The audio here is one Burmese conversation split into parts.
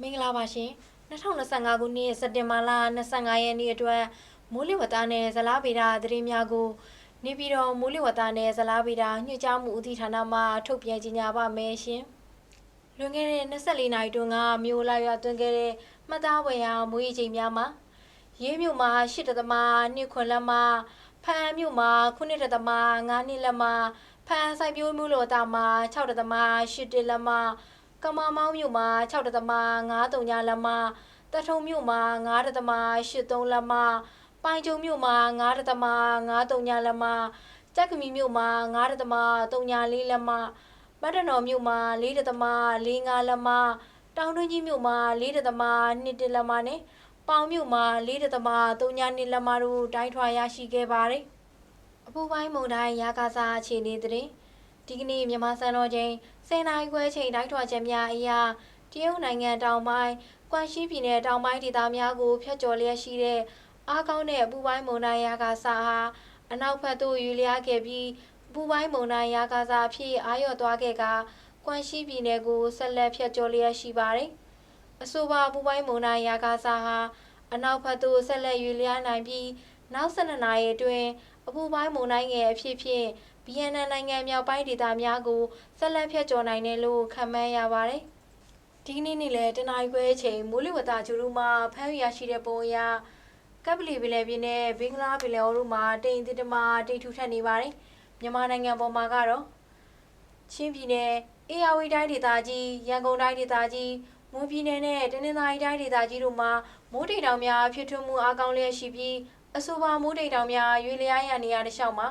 မင်္ဂလာပါရှင်2025ခုနှစ်စက်တင်ဘာလ25ရက်နေ့အတွက်မိုးလေဝသနဲ့ဇလားဗေဒသတင်းများကို နေပြည်တော်မိုးလေဝသနဲ့ဇလားဗေဒညွှန်ကြားမှုဦးစီးဌာနမှထုတ်ပြန်ကြေညာပါမယ်ရှင်လွန်ခဲ့တဲ့24နာရီတွင်ကမြို့လာရွာသွင်းခဲ့တဲ့မှတ်သားဝယ်ရာမိုးရေချိန်များမှာရေးမြို့မှာ8တသမ2ခွန်လက်မှာဖန်မြို့မှာ9တသမ9နှစ်လက်မှာဖန်ဆိုင်ပြိုးမြို့လောတာမှာ6တသမ8တလက်မှာ ကမာမောင်းမြို့မှာ6တသမ9ညလက်မတထုံမြို့မှာ9တသမ83လက်မပိုင်ကျုံမြို့မှာ9တသမ9ညလက်မကြက်ကမီမြို့မှာ9တသမ34လက်မမတ်တနော်မြို့မှာ4တသမ45လက်မတောင်တွင်းကြီးမြို့မှာ4တသမ2လက်မနဲ့ပေါင်မြို့မှာ4တသမ32လက်မတို့တိုင်းထွာရရှိခဲ့ပါတယ်အပူပိုင်းမုန်တိုင်းရာကာစာအခြေအနေသတင်း ဒီကနေ့မြန်မာစံတော်ချိန်10နာရီခွဲချိန်တိုင်းထွာချက်များအရာတရုတ်နိုင်ငံတောင်ပိုင်းကွမ်ရှီပြည်နယ်တောင်ပိုင်းဒေသများကိုဖျက်ကျော်လျက်ရှိတဲ့အားကောင်းတဲ့အပူပိုင်းမုန်တိုင်းရာဂါစာဟာအနောက်ဘက်သို့ယူလျားခဲ့ပြီးအပူပိုင်းမုန်တိုင်းရာဂါစာအဖြစ်အာရုံသွားခဲ့ကကွမ်ရှီပြည်နယ်ကိုဆက်လက်ဖျက်ကျော်လျက်ရှိပါတယ်။အဆိုပါအပူပိုင်းမုန်တိုင်းရာဂါစာဟာအနောက်ဘက်သို့ဆက်လက်ယူလျားနိုင်ပြီးနောက်12နာရီအတွင်းအပူပိုင်းမုန်တိုင်းငယ်အဖြစ်ဖြင့် ဗီယက်နမ်နိုင်ငံမြောက်ပိုင်းဒေသများကိုဆက်လက်ဖြတ်ကျော်နိုင်တယ်လို့ခန့်မှန်းရပါတယ်။ဒီကနေ့နေ့လည်းတနင်္လာခွဲအချိန်မိုးလေဝသဂျူရူမှာဖမ်းရရှိတဲ့ပုံအရကပ်ပလီပလဲပြင်းနဲ့ဘင်္ဂလားပလဲတို့မှာတိမ်တစ်တမတိတ်ထူထပ်နေပါတယ်။မြန်မာနိုင်ငံပေါ်မှာကတော့ချင်းပြည်နယ်အေရဝတီတိုင်းဒေသကြီးရန်ကုန်တိုင်းဒေသကြီးမွန်ပြည်နယ်နဲ့တနင်္သာရီတိုင်းဒေသကြီးတို့မှာမိုးတိမ်တောင်များဖြစ်ထွန်းမှုအကောင်းလျက်ရှိပြီးအဆိုပါမိုးတိမ်တောင်များရွေလျားရနေရတဲ့ရှောက်မှာ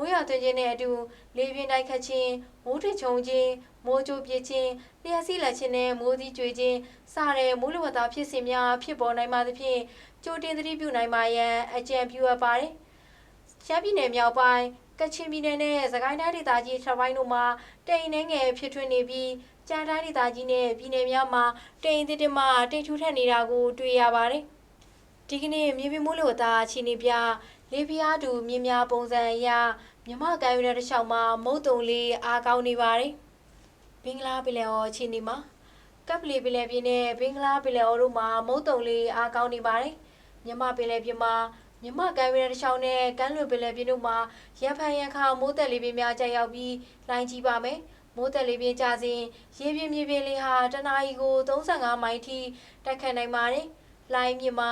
မိုးရွာသွန်းခြင်းနဲ့အတူလေပြင်းတိုက်ခတ်ခြင်းမိုးထချုံခြင်းမိုးကြိုပြစ်ခြင်းလျှက်စီးလက်ခြင်းနဲ့မိုးသီးကြွေခြင်းစတဲ့မိုးလေဝသဖြစ်စဉ်များဖြစ်ပေါ်နိုင်ပါသဖြင့်ကြိုတင်သတိပြုနိုင်ပါရန်အကြံပြုအပ်ပါတယ်။ရှမ်းပြည်နယ်မြောက်ပိုင်းကချင်ပြည်နယ်နဲ့စကိုင်းတိုင်းဒေသကြီးထပ်ပိုင်းတို့မှာတိမ်နှဲငယ်ဖြစ်ထွန်းနေပြီးကြံတိုင်းဒေသကြီးနဲ့ပြည်နယ်များမှာတိမ်တစ်တစ်မှတိမ်ထူထပ်နေတာကိုတွေ့ရပါတယ်။ဒီကနေ့မြေပြင်မိုးလေဝသအခြေအနေပြ လေပြားတူမြင်းများပုံစံအရမြမကံယူတဲ့တစ်လျှောက်မှာမုတ်တုံလေးအားကောင်းနေပါတယ်။ဘင်္ဂလားပင်လယ်အော်အခြေအနေမှာကပ်ပလီပင်လယ်ပြင်နဲ့ဘင်္ဂလားပင်လယ်အော်တို့မှာမုတ်တုံလေးအားကောင်းနေပါတယ်။မြမပင်လယ်ပြင်မှာမြမကံယူတဲ့တစ်လျှောက်နဲ့ကမ်းလွန်ပင်လယ်ပြင်တို့မှာရံဖန်ရံခါမိုးတက်လေးပင်များကျရောက်ပြီးလိုင်းကြီးပါမယ်။မိုးတက်လေးပင်ကြစဉ်ရေပြင်းမြေပြင်းလေးဟာတနအီကို35မိုင်ထိတိုက်ခတ်နိုင်ပါတယ်။လိုင်းမြမှာ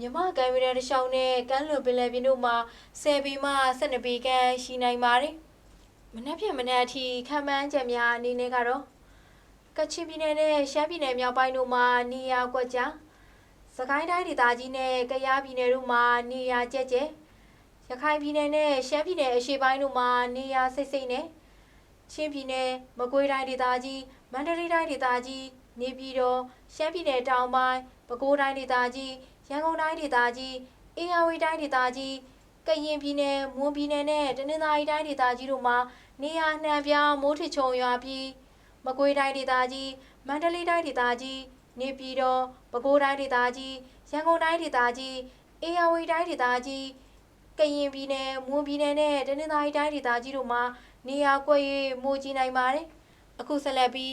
မြမကံရတဲ့တစ်လျှောက်နဲ့ကမ်းလွန်ပင်လယ်ပြင်တို့မှာ10ပေမှ12ပေခန့်ရှိနိုင်ပါတယ်။မနေ့ပြန်မနေ့အထိခံမှန်းချက်များအနေနဲ့ကတော့ကချင်ပြည်နယ်နဲ့ရှမ်းပြည်နယ်မြောက်ပိုင်းတို့မှာနေရာကွက်ကြားစကိုင်းတိုင်းဒေသကြီးနဲ့ကယားပြည်နယ်တို့မှာနေရာကျက်ကျက်ရခိုင်ပြည်နယ်နဲ့ရှမ်းပြည်နယ်အရှေ့ပိုင်းတို့မှာနေရာစိတ်စိတ်နဲ့ချင်းပြည်နယ်မကွေးတိုင်းဒေသကြီးမန္တလေးတိုင်းဒေသကြီးနေပြည်တော်ရှမ်းပြည်နယ်တောင်ပိုင်းပဲခူးတိုင်းဒေသကြီး ရန်ကုန်တိုင်းဒေသကြီးအေရဝတီတိုင်းဒေသကြီးကရင်ပြည်နယ်မွန်ပြည်နယ်နဲ့တနင်္သာရီတိုင်းဒေသကြီးတို့မှာနေရာနှံပြားမိုးထချုံရွာပြီးမကွေးတိုင်းဒေသကြီးမန္တလေးတိုင်းဒေသကြီးနေပြည်တော်ပဲခူးတိုင်းဒေသကြီးရန်ကုန်တိုင်းဒေသကြီးအေရဝတီတိုင်းဒေသကြီးကရင်ပြည်နယ်မွန်ပြည်နယ်နဲ့တနင်္သာရီတိုင်းဒေသကြီးတို့မှာနေရာကွက်၍မိုးကြီးနိုင်ပါတယ်အခုဆက်လက်ပြီး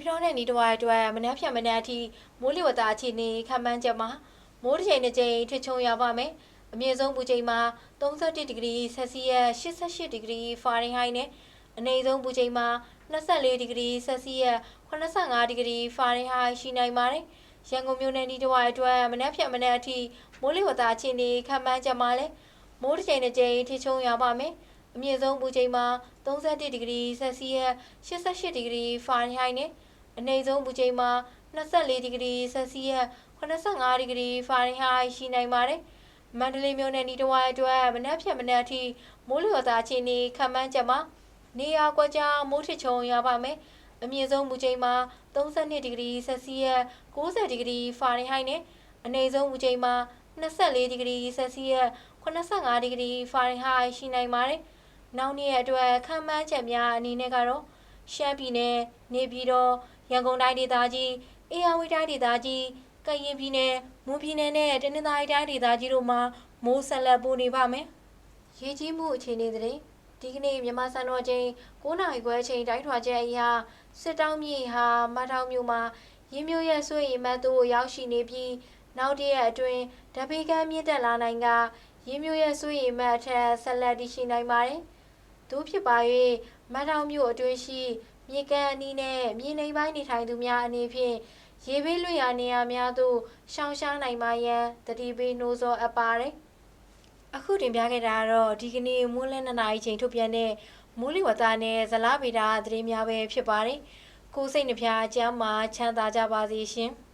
ပြည်တော်နဲ့နီးတဝိုင်းအတွက်မနှက်ဖြတ်မနှက်အထိမိုးလေဝသအခြေအနေခန့်မှန်းချက်မှာမိုးတစ်ချိန်တစ်ချိန်ထစ်ချုံရောက်ပါမယ်အမြင့်ဆုံးပူချိန်မှာ31ဒီဂရီဆယ်စီယပ်88ဒီဂရီဖာရင်ဟိုက်နဲ့အနည်းဆုံးပူချိန်မှာ24ဒီဂရီဆယ်စီယပ်85ဒီဂရီဖာရင်ဟိုက်ရှိနိုင်ပါတယ်ရန်ကုန်မြို့နယ်နီးတဝိုင်းအတွက်မနှက်ဖြတ်မနှက်အထိမိုးလေဝသအခြေအနေခန့်မှန်းချက်မှာလည်းမိုးတစ်ချိန်တစ်ချိန်ထစ်ချုံရောက်ပါမယ်အမြင့်ဆုံးပူချိန်မှာ31ဒီဂရီဆယ်စီယပ်88ဒီဂရီဖာရင်ဟိုက်နဲ့ အနည်းဆုံးပူချိန်မှာ24ဒီဂရီဆယ်စီယပ်85ဒီဂရီဖာရင်ဟိုက်ရှိနိုင်ပါတယ်။မန္တလေးမြို့နယ်နီးတဝိုင်းအတွက်မနက်ဖြန်မနက်အထိမိုးလေဝသအခြေအနေခန့်မှန်းချက်မှာနေရာကွက်ကြားမိုးထစ်ချုံရပါမယ်။အမြင့်ဆုံးပူချိန်မှာ32ဒီဂရီဆယ်စီယပ်90ဒီဂရီဖာရင်ဟိုက်နဲ့အနည်းဆုံးပူချိန်မှာ24ဒီဂရီဆယ်စီယပ်85ဒီဂရီဖာရင်ဟိုက်ရှိနိုင်ပါတယ်။နောက်နေ့ရက်အတွက်ခန့်မှန်းချက်များအနေနဲ့ကတော့ရှမ်းပြည်နယ်နေပြည်တော် ရန်ကုန်တိုင်းဒေသကြီးအေရဝတီတိုင်းဒေသကြီးကရင်ပြည်နယ်မွန်ပြည်နယ်နဲ့တနင်္သာရီတိုင်းဒေသကြီးတို့မှာမိုးဆက်လက်ပိုနေပါမယ်။ရေကြီးမှုအခြေအနေတဲ့ဒီကနေ့မြန်မာစံတော်ချိန်9နာရီခွဲအချိန်တိုင်းထွာချက်အရစစ်တောင်းမြေဟာမထောင်မြို့မှာရင်းမျိုးရဲ့ဆွေရင်မတ်တို့ရောက်ရှိနေပြီးနောက်တရက်အတွင်းဓပေကမ်းမြင့်တက်လာနိုင်ကရင်းမျိုးရဲ့ဆွေရင်မတ်အထက်ဆက်လက်တည်ရှိနိုင်ပါတယ်။တို့ဖြစ်ပါ၍မထောင်မြို့အတွင်းရှိ မြေကန်အနီးနဲ့မြေနိမ့်ပိုင်းနေထိုင်သူများအနေဖြင့်ရေဘေးလွတ်ရာနေရာများသို့ရှောင်ရှားနိုင်ပါရန်တတိပေးနှိုးဆော်အပ်ပါတယ်။အခုတင်ပြခဲ့တာကတော့ဒီကနေ့မိုးလင်းနှစ်နာရီချိန်ထုတ်ပြန်တဲ့မိုးလေဝသနဲ့ဇလားဗေဒသတင်းများပဲဖြစ်ပါတယ်။ကိုယ်စိတ်နှပြအကျမ်းမှာချမ်းသာကြပါစေရှင်။